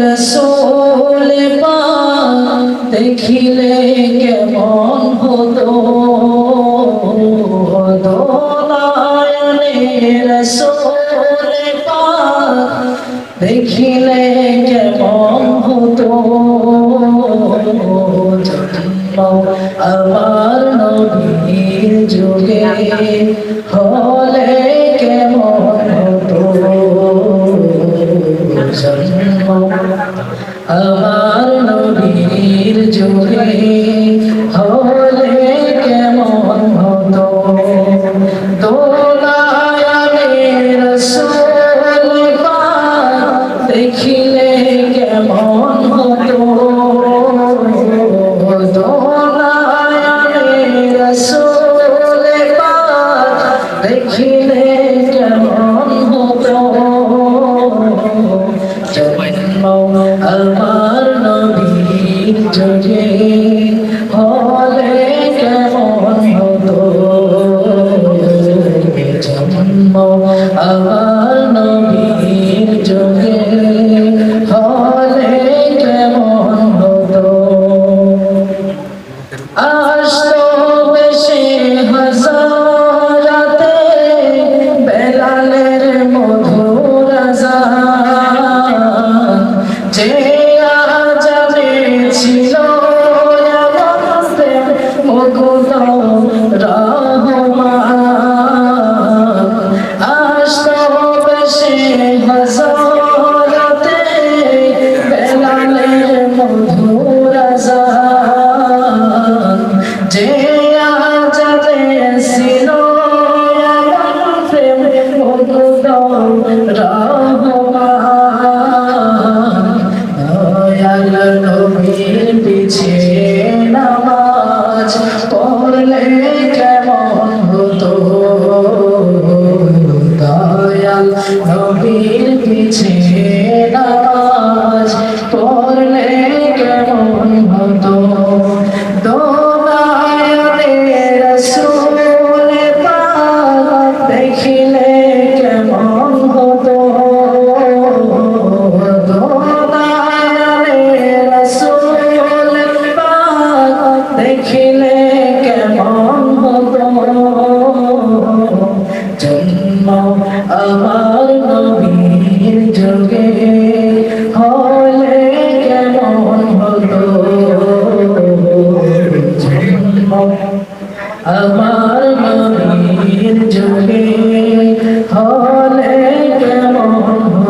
রসুল পাক দেখিলে কেমন হতো? রসুল পাক দেখিলে কেমন হতো? আমার নবীর যুগে। হলে নবীর হলে কেমন হতো? জন্ম আমার নবীর যুগে হলে কেমন হতো? আসতো বেশে হাজারাতে বেলালের মধুর যে আমার নবীর যুগে হলে কেমন হতো?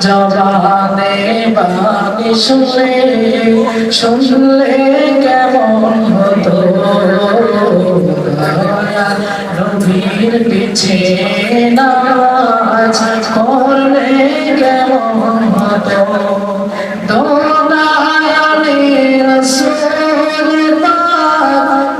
জবানে বাণী শুনে শুনলে কেমন হতো? নবীর পিছে নামাজ করলে কেমন হতো?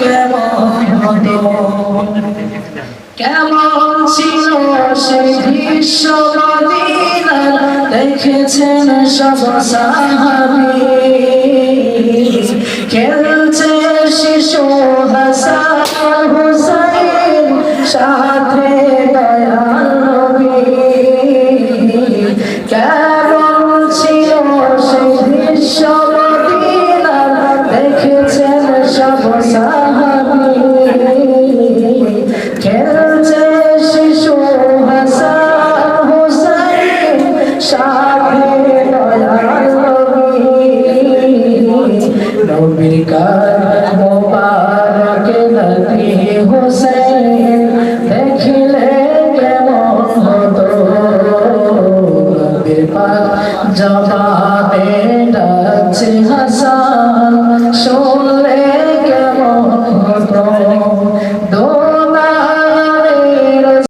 কেমন কেমন ছিল সেই মদিনা দেখেছেন সব সাহাবী। দিলকার মোবারক নবী হোসেন দেখিলে কেমন হতো নবীর জবাবে ডাকছে হাসান